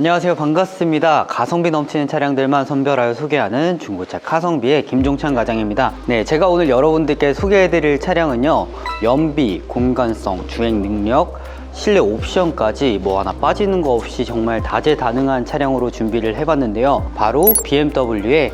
안녕하세요. 반갑습니다. 가성비 넘치는 차량들만 선별하여 소개하는 중고차 카성비의 김종찬 과장입니다. 네, 제가 오늘 여러분들께 소개해드릴 차량은요, 연비, 공간성, 주행 능력, 실내 옵션까지 뭐 하나 빠지는 거 없이 정말 다재다능한 차량으로 준비를 해봤는데요. 바로 BMW의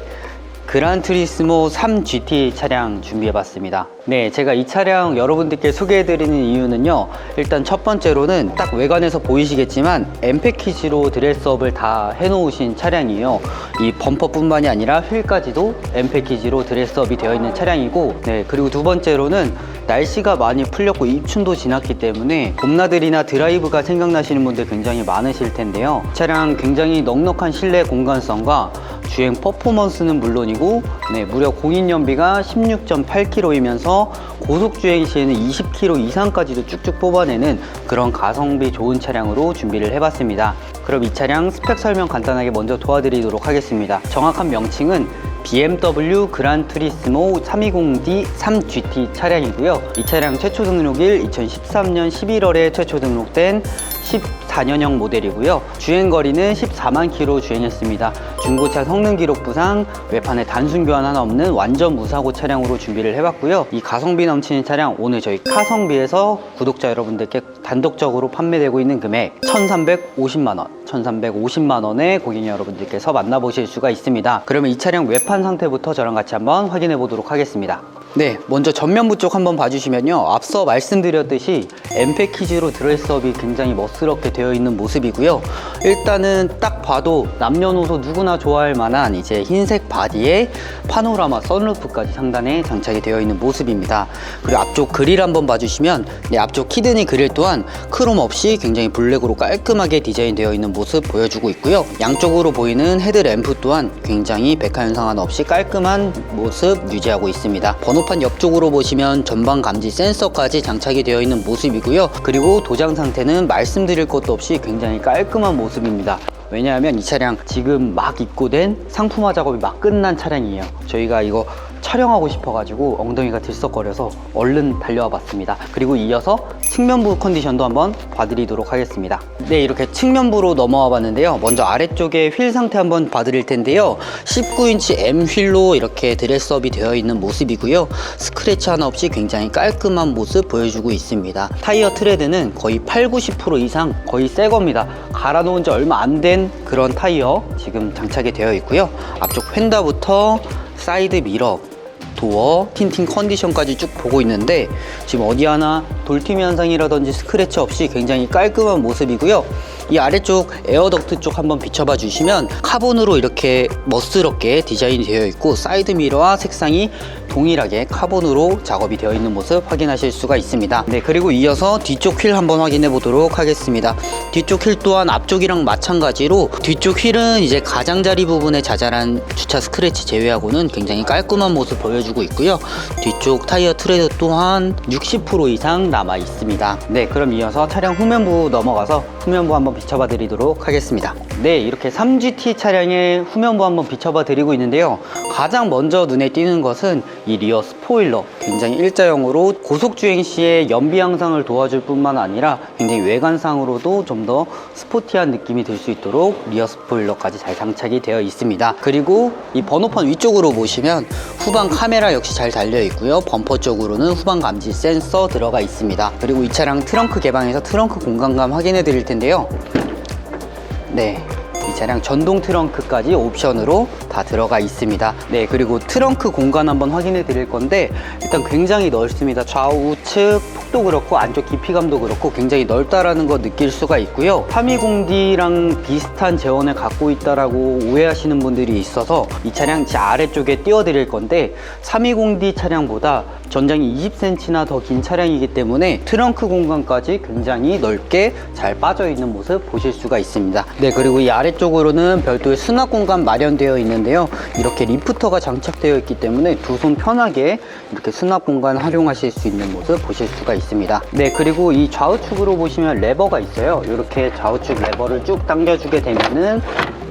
그란 투리스모 3GT 차량 준비해봤습니다. 네, 제가 이 차량 여러분들께 소개해드리는 이유는요. 일단 첫 번째로는 딱 외관에서 보이시겠지만 M 패키지로 드레스업을 다 해놓으신 차량이에요. 이 범퍼뿐만이 아니라 휠까지도 M 패키지로 드레스업이 되어 있는 차량이고, 네, 그리고 두 번째로는 날씨가 많이 풀렸고 입춘도 지났기 때문에 봄나들이나 드라이브가 생각나시는 분들 굉장히 많으실 텐데요. 차량 굉장히 넉넉한 실내 공간성과 주행 퍼포먼스는 물론이고 네, 무려 공인 연비가 16.8km이면서 고속 주행 시에는 20km 이상까지도 쭉쭉 뽑아내는 그런 가성비 좋은 차량으로 준비를 해봤습니다. 그럼 이 차량 스펙 설명 간단하게 먼저 도와드리도록 하겠습니다. 정확한 명칭은 BMW 그란 투리스모 320D 3GT 차량이고요. 이 차량 최초 등록일 2013년 11월에 최초 등록된 14년형 모델이고요. 주행 거리는 14만 킬로 주행했습니다. 중고차 성능 기록 부상, 외판에 단순 교환 하나 없는 완전 무사고 차량으로 준비를 해봤고요. 이 가성비 넘치는 차량 오늘 저희 카성비에서 구독자 여러분들께 단독적으로 판매되고 있는 금액 1,350만 원, 1,350만 원에 고객 여러분들께서 만나보실 수가 있습니다. 그러면 이 차량 외판 상태부터 저랑 같이 한번 확인해 보도록 하겠습니다. 네, 먼저 전면부 쪽 한번 봐주시면요. 앞서 말씀드렸듯이 M 패키지로 드레스업이 굉장히 멋스럽게 되어 있는 모습이고요. 일단은 딱 봐도 남녀노소 누구나 좋아할 만한 이제 흰색 바디에 파노라마 선루프까지 상단에 장착이 되어 있는 모습입니다. 그리고 앞쪽 그릴 한번 봐주시면 네, 앞쪽 키드니 그릴 또한 크롬 없이 굉장히 블랙으로 깔끔하게 디자인되어 있는 모습 보여주고 있고요. 양쪽으로 보이는 헤드램프 또한 굉장히 백화현상 하나 없이 깔끔한 모습 유지하고 있습니다. 번호판 옆쪽으로 보시면 전방 감지 센서까지 장착이 되어 있는 모습이고요. 그리고 도장 상태는 말씀드릴 것도 없이 굉장히 깔끔한 모습입니다. 왜냐하면 이 차량 지금 막 입고된 상품화 작업이 막 끝난 차량이에요. 저희가 이거 촬영하고 싶어가지고 엉덩이가 들썩거려서 얼른 달려와 봤습니다. 그리고 이어서 측면부 컨디션도 한번 봐드리도록 하겠습니다. 네, 이렇게 측면부로 넘어와 봤는데요. 먼저 아래쪽에 휠 상태 한번 봐드릴 텐데요. 19인치 M 휠로 이렇게 드레스업이 되어 있는 모습이고요. 스크래치 하나 없이 굉장히 깔끔한 모습 보여주고 있습니다. 타이어 트레드는 거의 8, 90% 이상 거의 새 겁니다. 갈아놓은 지 얼마 안 된 그런 타이어 지금 장착이 되어 있고요. 앞쪽 휀다부터 사이드 미러, 도어, 틴팅 컨디션까지 쭉 보고 있는데 지금 어디 하나 돌팀 현상이라든지 스크래치 없이 굉장히 깔끔한 모습이고요. 이 아래쪽 에어덕트 쪽 한번 비춰봐 주시면 카본으로 이렇게 멋스럽게 디자인이 되어 있고 사이드 미러와 색상이 동일하게 카본으로 작업이 되어 있는 모습 확인하실 수가 있습니다. 네, 그리고 이어서 뒤쪽 휠 한번 확인해 보도록 하겠습니다. 뒤쪽 휠 또한 앞쪽이랑 마찬가지로 뒤쪽 휠은 이제 가장자리 부분에 자잘한 주차 스크래치 제외하고는 굉장히 깔끔한 모습 보여주고 있고요. 뒤쪽 타이어 트레드 또한 60% 이상 남아 있습니다. 네, 그럼 이어서 차량 후면부 넘어가서 후면부 한번 비춰봐 드리도록 하겠습니다. 네, 이렇게 3GT 차량의 후면부 한번 비춰봐 드리고 있는데요. 가장 먼저 눈에 띄는 것은 이 리어 스포일러 굉장히 일자형으로 고속주행 시에 연비 향상을 도와줄 뿐만 아니라 굉장히 외관상으로도 좀 더 스포티한 느낌이 들 수 있도록 리어 스포일러까지 잘 장착이 되어 있습니다. 그리고 이 번호판 위쪽으로 보시면 후방 카메라 역시 잘 달려 있고요. 범퍼 쪽으로는 후방 감지 센서 들어가 있습니다. 그리고 이 차량 트렁크 개방해서 트렁크 공간감 확인해 드릴 텐데요. 네. 이 차량 전동 트렁크까지 옵션으로 다 들어가 있습니다. 네, 그리고 트렁크 공간 한번 확인해 드릴 건데 일단 굉장히 넓습니다. 좌우 우측 폭도 그렇고 안쪽 깊이감도 그렇고 굉장히 넓다라는 거 느낄 수가 있고요. 320D랑 비슷한 재원을 갖고 있다라고 오해하시는 분들이 있어서 이 차량 제 아래쪽에 띄워 드릴 건데 320D 차량보다 전장이 20cm나 더 긴 차량이기 때문에 트렁크 공간까지 굉장히 넓게 잘 빠져 있는 모습 보실 수가 있습니다. 네, 그리고 이 아래쪽 으로는 별도의 수납 공간 마련되어 있는데요. 이렇게 리프터가 장착되어 있기 때문에 두 손 편하게 이렇게 수납 공간 활용하실 수 있는 모습 보실 수가 있습니다. 네, 그리고 이 좌우측으로 보시면 레버가 있어요. 이렇게 좌우측 레버를 쭉 당겨주게 되면은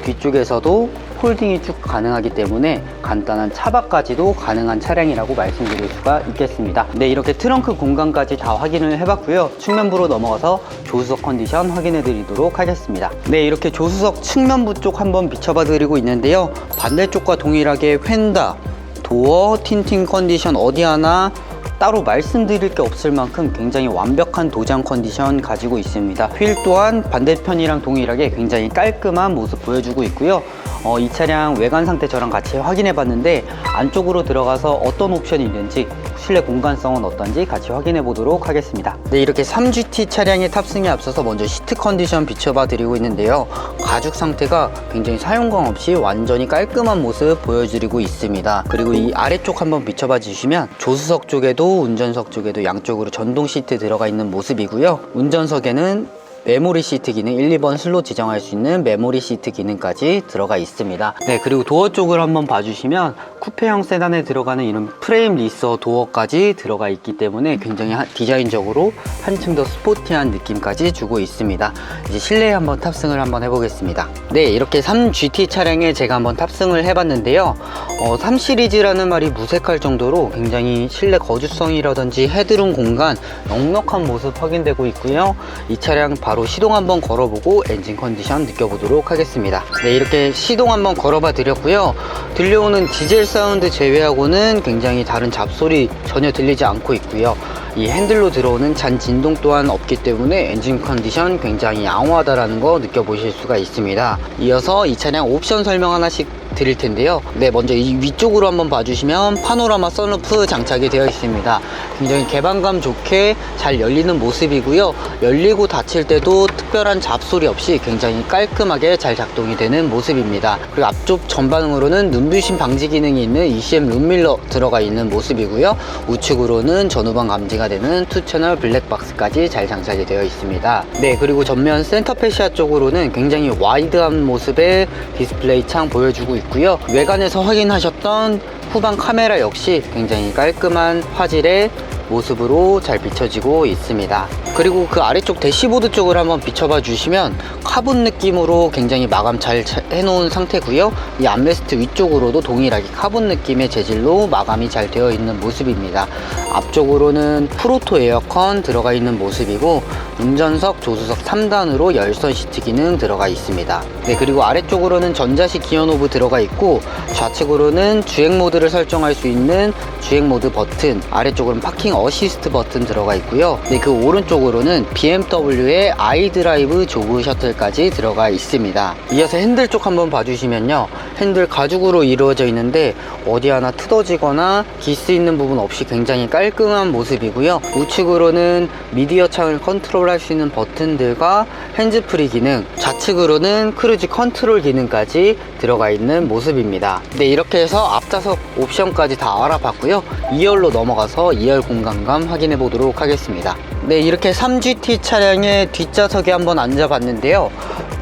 뒤쪽에서도 컵홀딩이 쭉 가능하기 때문에 간단한 차박까지도 가능한 차량이라고 말씀드릴 수가 있겠습니다. 네, 이렇게 트렁크 공간까지 다 확인을 해봤고요. 측면부로 넘어가서 조수석 컨디션 확인해 드리도록 하겠습니다. 네, 이렇게 조수석 측면부 쪽 한번 비춰봐 드리고 있는데요. 반대쪽과 동일하게 휀다, 도어, 틴팅 컨디션 어디 하나 따로 말씀드릴 게 없을 만큼 굉장히 완벽한 도장 컨디션 가지고 있습니다. 휠 또한 반대편이랑 동일하게 굉장히 깔끔한 모습 보여주고 있고요. 어, 이 차량 외관 상태 저랑 같이 확인해 봤는데 안쪽으로 들어가서 어떤 옵션이 있는지 실내 공간성은 어떤지 같이 확인해 보도록 하겠습니다. 네, 이렇게 3GT 차량의 탑승에 앞서서 먼저 시트 컨디션 비춰봐 드리고 있는데요. 가죽 상태가 굉장히 사용감 없이 완전히 깔끔한 모습 보여드리고 있습니다. 그리고 이 아래쪽 한번 비춰봐 주시면 조수석 쪽에도 운전석 쪽에도 양쪽으로 전동 시트 들어가 있는 모습이고요. 운전석에는 메모리 시트 기능 1, 2번 슬롯 지정할 수 있는 메모리 시트 기능까지 들어가 있습니다. 네, 그리고 도어 쪽을 한번 봐주시면 쿠페형 세단에 들어가는 이런 프레임 리서 도어까지 들어가 있기 때문에 굉장히 하- 디자인적으로 한층 더 스포티한 느낌까지 주고 있습니다. 이제 실내에 한번 탑승을 한번 해보겠습니다. 네, 이렇게 3GT 차량에 제가 한번 탑승을 해봤는데요. 어, 3 시리즈라는 말이 무색할 정도로 굉장히 실내 거주성이라든지 헤드룸 공간 넉넉한 모습 확인되고 있고요. 이 차량 바로 시동 한번 걸어보고 엔진 컨디션 느껴보도록 하겠습니다. 네, 이렇게 시동 한번 걸어봐 드렸고요. 들려오는 디젤 사운드 제외하고는 굉장히 다른 잡소리 전혀 들리지 않고 있고요. 이 핸들로 들어오는 잔 진동 또한 없기 때문에 엔진 컨디션 굉장히 양호하다라는 거 느껴보실 수가 있습니다. 이어서 이 차량 옵션 설명 하나씩 드릴 텐데요. 네, 먼저 이 위쪽으로 한번 봐주시면 파노라마 선루프 장착이 되어 있습니다. 굉장히 개방감 좋게 잘 열리는 모습이고요. 열리고 닫힐 때도 특별한 잡소리 없이 굉장히 깔끔하게 잘 작동이 되는 모습입니다. 그리고 앞쪽 전방으로는 눈부신 방지 기능이 있는 ECM 룸밀러 들어가 있는 모습이고요. 우측으로는 전후방 감지가 되는 투 채널 블랙박스까지 잘 장착이 되어 있습니다. 네, 그리고 전면 센터 페시아 쪽으로는 굉장히 와이드한 모습의 디스플레이 창 보여주고 있고요. 외관에서 확인하셨던 후방 카메라 역시 굉장히 깔끔한 화질의 모습으로 잘 비춰지고 있습니다. 그리고 그 아래쪽 대시보드 쪽을 한번 비춰봐 주시면 카본 느낌으로 굉장히 마감 잘 차- 해놓은 상태고요. 이 암레스트 위쪽으로도 동일하게 카본 느낌의 재질로 마감이 잘 되어 있는 모습입니다. 앞쪽으로는 프로토 에어컨 들어가 있는 모습이고 운전석, 조수석 3단으로 열선 시트 기능 들어가 있습니다. 네, 그리고 아래쪽으로는 전자식 기어 노브 들어가 있고 좌측으로는 주행 모드를 설정할 수 있는 주행 모드 버튼, 아래쪽으로는 파킹 어시스트 버튼 들어가 있고요. 네, 그 오른쪽으로는 BMW의 아이드라이브 조그 셔틀까지 들어가 있습니다. 이어서 핸들 쪽 한번 봐주시면요. 핸들 가죽으로 이루어져 있는데 어디 하나 틀어지거나 기스 있는 부분 없이 굉장히 깔끔한 모습이고요. 우측으로는 미디어 창을 컨트롤할 수 있는 버튼들과 핸즈프리 기능, 좌측으로는 크루즈 컨트롤 기능까지 들어가 있는 모습입니다. 네, 이렇게 해서 앞좌석 옵션까지 다 알아봤고요. 2열로 넘어가서 2열 공간 감 확인해 보도록 하겠습니다. 네, 이렇게 3GT 차량의 뒷좌석에 한번 앉아봤는데요.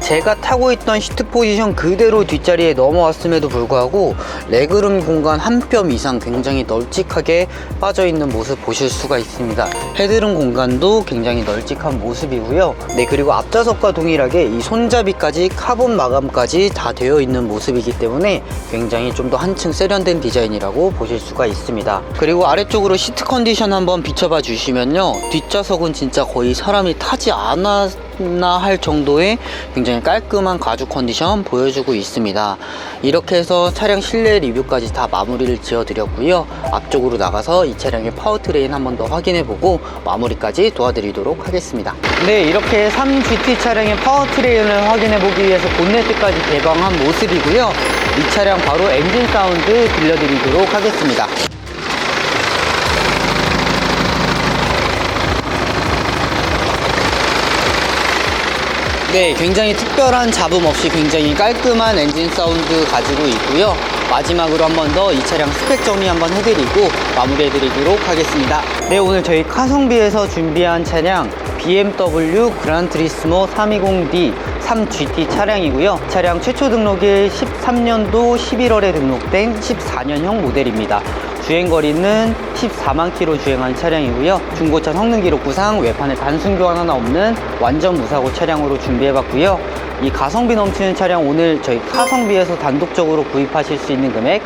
제가 타고 있던 시트 포지션 그대로 뒷자리에 넘어왔음에도 불구하고 레그룸 공간 한 뼘 이상 굉장히 널찍하게 빠져 있는 모습 보실 수가 있습니다. 헤드룸 공간도 굉장히 널찍한 모습이고요. 네 그리고 앞좌석과 동일하게 이 손잡이까지 카본 마감까지 다 되어 있는 모습이기 때문에 굉장히 좀 더 한층 세련된 디자인이라고 보실 수가 있습니다. 그리고 아래쪽으로 시트 컨디션 한번 비춰봐 주시면요. 뒷좌석은 진짜 거의 사람이 타지 않았 나 할 정도의 굉장히 깔끔한 가죽 컨디션 보여주고 있습니다. 이렇게 해서 차량 실내 리뷰까지 다 마무리를 지어 드렸고요. 앞쪽으로 나가서 이 차량의 파워트레인 한 번 더 확인해 보고 마무리까지 도와드리도록 하겠습니다. 네, 이렇게 3GT 차량의 파워트레인을 확인해 보기 위해서 본네트까지 개방한 모습이고요. 이 차량 바로 엔진 사운드 들려드리도록 하겠습니다. 네, 굉장히 특별한 잡음 없이 굉장히 깔끔한 엔진 사운드 가지고 있고요. 마지막으로 한 번 더 이 차량 스펙 정리 한번 해드리고 마무리해드리도록 하겠습니다. 네, 오늘 저희 카성비에서 준비한 차량 BMW 그란트리스모 320D 3GT 차량이고요. 차량 최초 등록일 13년도 11월에 등록된 14년형 모델입니다. 주행거리는 14만 킬로 주행한 차량이고요. 중고차 성능 기록부상 외판에 단순 교환 하나 없는 완전 무사고 차량으로 준비해봤고요. 이 가성비 넘치는 차량 오늘 저희 카성비에서 단독적으로 구입하실 수 있는 금액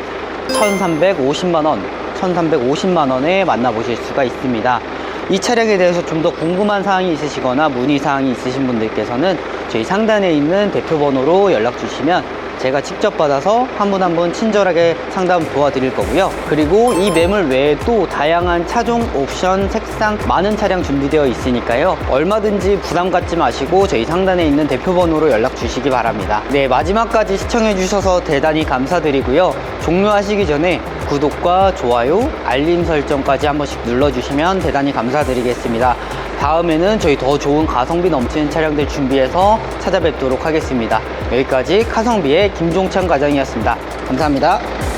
1,350만 원, 1,350만 원에 만나보실 수가 있습니다. 이 차량에 대해서 좀 더 궁금한 사항이 있으시거나 문의 사항이 있으신 분들께서는 저희 상단에 있는 대표 번호로 연락 주시면 제가 직접 받아서 한 분 한 분 친절하게 상담 도와드릴 거고요. 그리고 이 매물 외에 또 다양한 차종, 옵션, 색상 많은 차량 준비되어 있으니까요. 얼마든지 부담 갖지 마시고 저희 상단에 있는 대표 번호로 연락 주시기 바랍니다. 네, 마지막까지 시청해 주셔서 대단히 감사드리고요. 종료하시기 전에 구독과 좋아요, 알림 설정까지 한 번씩 눌러주시면 대단히 감사드리겠습니다. 다음에는 저희 더 좋은 가성비 넘치는 차량들 준비해서 찾아뵙도록 하겠습니다. 여기까지 카성비의 김종찬 과장이었습니다. 감사합니다.